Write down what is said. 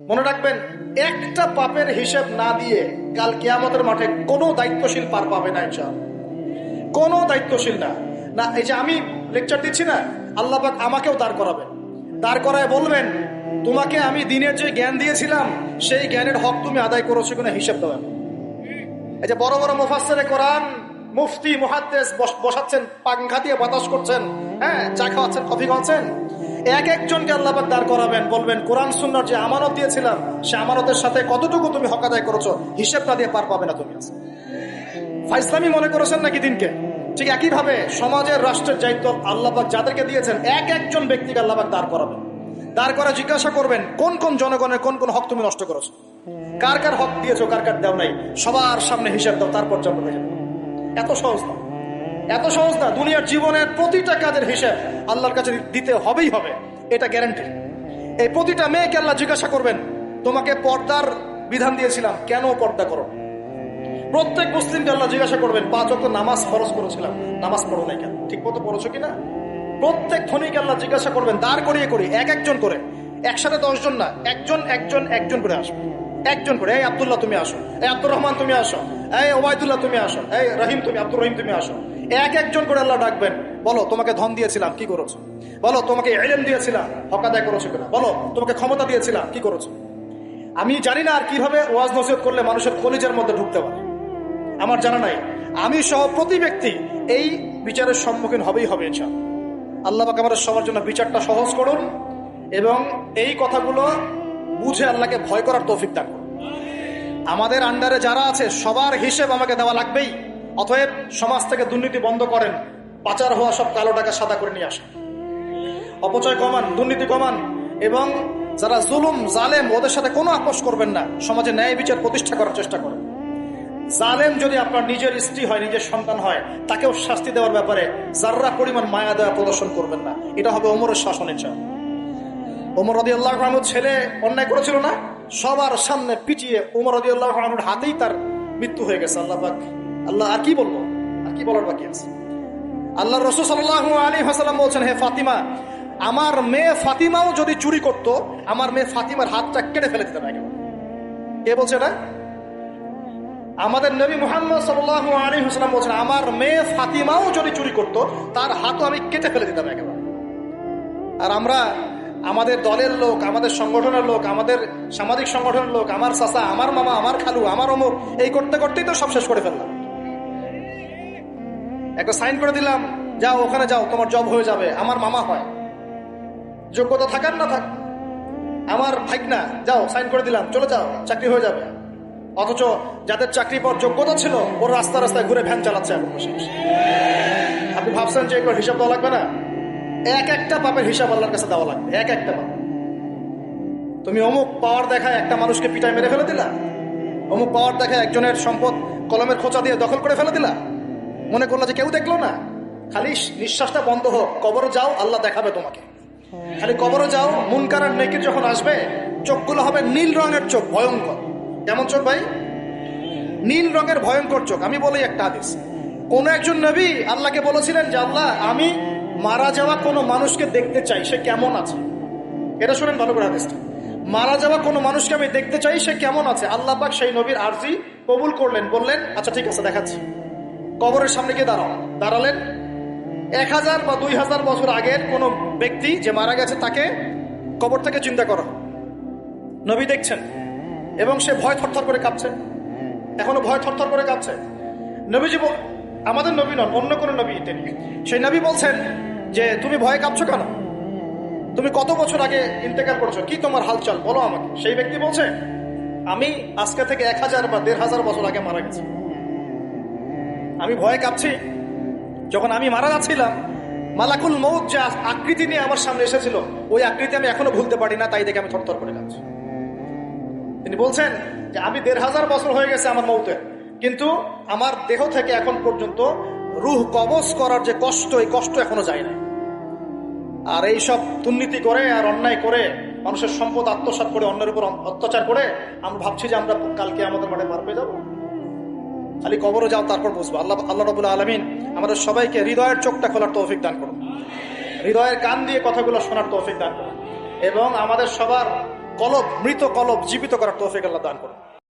মনে রাখবেন, একটা পাপের হিসেব না দিয়ে কাল কেয়ামতের মাঠে কোনো দায়িত্বশীল পার পাবে না ইনশাআল্লাহ। কোনো দায়িত্বশীল না। না, এই যে আমি লেকচার দিচ্ছি না, আল্লাহ আমাকেও দাঁড় করাবেন। দাঁড় করায় বলবেন, তোমাকে আমি দিনের যে জ্ঞান দিয়েছিলাম, সেই জ্ঞানের হক তুমি আদায় করেছ কিনা হিসেব দেবেন এই যে বড় বড় মুফাসসিরে কোরআন, মুফতি, মুহাদ্দিস বস- বসাচ্ছেন পাংখা দিয়ে বাতাস করছেন হ্যাঁ চা খাওয়াচ্ছেন, কফি খাওয়াচ্ছেন এক একজনকে আল্লাপাক দাঁড় করাবেন, বলবেন, কোরআন সুন্নার যে আমানত দিয়েছিলাম, সে আমানতের সাথে কতটুকু তুমি হক আদায় করেছ হিসেব না দিয়ে পার পাবে না তুমি ফাইসলামি মনে করেছেন নাকি দিনকে? ঠিক একইভাবে সমাজের, রাষ্ট্রের দায়িত্ব আল্লাপাক যাদেরকে দিয়েছেন, এক একজন ব্যক্তিকে আল্লাপাক দাঁড় করাবেন। দাঁড় করা জিজ্ঞাসা করবেন, কোন কোন জনগণের কোন কোন হক তুমি নষ্ট করেছ? কার কার হক দিয়েছ, কার কার দেও নাই? সবার সামনে হিসাব দাও, তারপর জন্ম এত সহজ না। এত সহজ না, দুনিয়ার জীবনের প্রতিটা কাজের হিসাব আল্লাহর কাছে দিতে হবেই হবে, এটা গ্যারান্টি এই প্রতিটা মেয়েকে আল্লাহ জিজ্ঞাসা করবেন, তোমাকে পর্দার বিধান দিয়েছিলাম, কেন পর্দা করো? প্রত্যেক মুসলিমকে আল্লাহ জিজ্ঞাসা করবেন, পাঁচ অক্ট নামাজ খরচ করেছিলাম, নামাজ পড়ো নাই কেন? ঠিক মতো পড়েছো কিনা? প্রত্যেক ধনীকে আল্লাহ জিজ্ঞাসা করবেন, দাঁড় করিয়ে করি, এক একজন করে, একসাথে দশজন না, একজন একজন একজন করে আসবে একজন করে, এই আব্দুল্লাহ, তুমি আসো, এই আব্দুর রহমান, তুমি আসো, এই ওবায়দুল্লাহ, তুমি আসো, এই রহিম, তুমি, আব্দুর রহিম, তুমি আসো। এক একজন করে আল্লাহ ডাকবেন, বলো, তোমাকে ধন দিয়েছিলাম, কি করেছ? বলো, তোমাকে এলেম দিয়েছিলাম হক আদায় করেছ কিনা? বলো, তোমাকে ক্ষমতা দিয়েছিলাম, কি করেছ? আমি জানি না আর কীভাবে ওয়াজ নসিহত করলে মানুষের কলিজের মধ্যে ঢুকতে পারে। আমার জানা নাই। আমি সহ প্রতি ব্যক্তি এই বিচারের সম্মুখীন হবেই হবে ইনশাল আল্লাহ পাক আমাদের সবার জন্য বিচারটা সহজ করুন এবং এই কথাগুলো বুঝে আল্লাহকে ভয় করার তৌফিক দান করুন। আমাদের আন্ডারে যারা আছে, সবার হিসেব আমাকে দেওয়া লাগবেই। অতএব সমাজ থেকে দুর্নীতি বন্ধ করেন, পাচার হওয়া সব কালো টাকা সাদা করে নিয়ে আসেন। অপচয় কমান, দুর্নীতি কমান, এবং যারা জুলুম, জালেম, ওদের সাথে কোনো আপোষ করবেন না, সমাজে ন্যায় বিচার প্রতিষ্ঠা করার চেষ্টা করেন। জালেম যদি আপনার নিজের স্ত্রী হয়, নিজের সন্তান হয়, তাকেও শাস্তি দেওয়ার ব্যাপারে যার্রা পরিমাণ মায়া দেওয়া প্রদর্শন করবেন না। এটা হবে ওমরের শাসনের চাপ ওমর রদি আল্লাহ ছেলে অন্যায় করেছিল না? সবার সামনে পিটিয়ে ওমর রদি আল্লাহ হাতেই তার মৃত্যু হয়ে গেছে, আল্লাহ আল্লাহ, আর কি বলব? আর কি বলার বাকি আছে? আল্লাহ রসুল সাল্লাহ আলী হাসালাম বলছেন, হে ফাতিমা, আমার মেয়ে ফাতিমাও যদি চুরি করত, আমার মেয়ে ফাতিমার হাতটা কেটে ফেলে দিতে পারে কে বলছে এটা? আমাদের নবী মোহাম্মদ সাল্লাহ আলী হাসলাম বলছেন, আমার মেয়ে ফাতিমাও যদি চুরি করত, তার হাতও আমি কেটে ফেলে দিতাম একেবারে। আর আমরা, আমাদের দলের লোক, আমাদের সংগঠনের লোক, আমাদের সামাজিক সংগঠনের লোক, আমার চাচা, আমার মামা, আমার খালু, আমার অমর, এই করতে করতেই তো সব শেষ করে ফেললাম। একটা সাইন করে দিলাম, যাও, ওখানে যাও, তোমার জব হয়ে যাবে, আমার মামা হয়। যোগ্যতা থাকার না থাক, আমার ভাইকনা, যাও, সাইন করে দিলাম, চলে যাও, চাকরি হয়ে যাবে। অথচ যাদের চাকরি পর যোগ্যতা ছিল, ওর রাস্তা রাস্তায় ঘুরে ভ্যান চালাচ্ছে এখন বসে। আপনি ভাবছেন যে একবার হিসাব দেওয়া লাগবে না? এক একটা পাপের হিসাব আল্লাহর কাছে দেওয়া লাগবে, এক একটা পাপ। তুমি অমুক পাওয়ার দেখায় একটা মানুষকে পিটায় মেরে ফেলে দিলা? অমুক পাওয়ার দেখায় একজনের সম্পদ কলমের খোঁচা দিয়ে দখল করে ফেলে দিলা? মনে করল যে কেউ দেখল না। খালি নিঃশ্বাসটা বন্ধ হোক কবরে যাও আল্লাহ দেখাবে তোমাকে। খালি কবরে যাও মুনকার আর নেকির যখন আসবে চোখগুলো হবে নীল রঙের চোখ ভয়ঙ্কর। কেমন চোখ ভাই? নীল রঙের ভয়ঙ্কর চোখ। আমি বলি একটা আদেশ কোন একজন নবী আল্লাহকে বলেছিলেন যে আল্লাহ আমি মারা যাওয়া কোনো মানুষকে দেখতে চাই সে কেমন আছে? এটা শুনেন ভালো করে আদেশটা মারা যাওয়া কোনো মানুষকে আমি দেখতে চাই সে কেমন আছে? আল্লাহ পাক সেই নবীর আরজি কবুল করলেন বললেন আচ্ছা ঠিক আছে দেখাচ্ছি। কবরের সামনে গিয়ে দাঁড়াও। দাঁড়ালেন। এক হাজার বা দুই হাজার বছর আগের কোন ব্যক্তি যে মারা গেছে তাকে কবর থেকে চিন্তা করো। নবী দেখছেন এবং সে ভয় থরথর করে কাঁপছে। এখনও ভয় থরথর করে কাঁপছে। নবীজি আমাদের নবী নন, অন্য কোনো নবী তিনি। সেই নবী বলছেন যে, তুমি ভয়ে কাঁপছো কেন? তুমি কত বছর আগে ইন্তেকাল করছ? কি তোমার হালচাল? বলো আমাকে। সেই ব্যক্তি বলছে, আমি আজকে থেকে এক হাজার বা দেড় হাজার বছর আগে মারা গেছি। আমি ভয়ে কাঁপছি। যখন আমি মারা যাচ্ছিলাম, মালাকুল মৌত যে আকৃতি নিয়ে আমার সামনে এসেছিল, ওই আকৃতি আমি এখনও ভুলতে পারি না, তাই দেখে আমি থরথর করে কাঁপছি। তিনি বলছেন যে, আমি দেড় হাজার বছর হয়ে গেছে আমার মৌতে কিন্তু আমার দেহ থেকে এখন পর্যন্ত রুহ কবজ করার যে কষ্ট, এই কষ্ট এখনও যায় না আর এই সব দুর্নীতি করে আর অন্যায় করে, মানুষের সম্পদ আত্মসাৎ করে, অন্যের উপর অত্যাচার করে আমরা ভাবছি যে আমরা কালকে আমাদের মাঠে পার পেয়ে যাব। খালি কবরও যাও, তারপর বুঝব আল্লাহ আল্লাহ রবুল্লা আলমিন আমাদের সবাইকে হৃদয়ের চোখটা খোলার তৌফিক দান করুন। হৃদয়ের কান দিয়ে কথাগুলো শোনার তৌফিক দান করুন। এবং আমাদের সবার কলব, মৃত কলব জীবিত করার তৌফিক আল্লাহ দান করুন।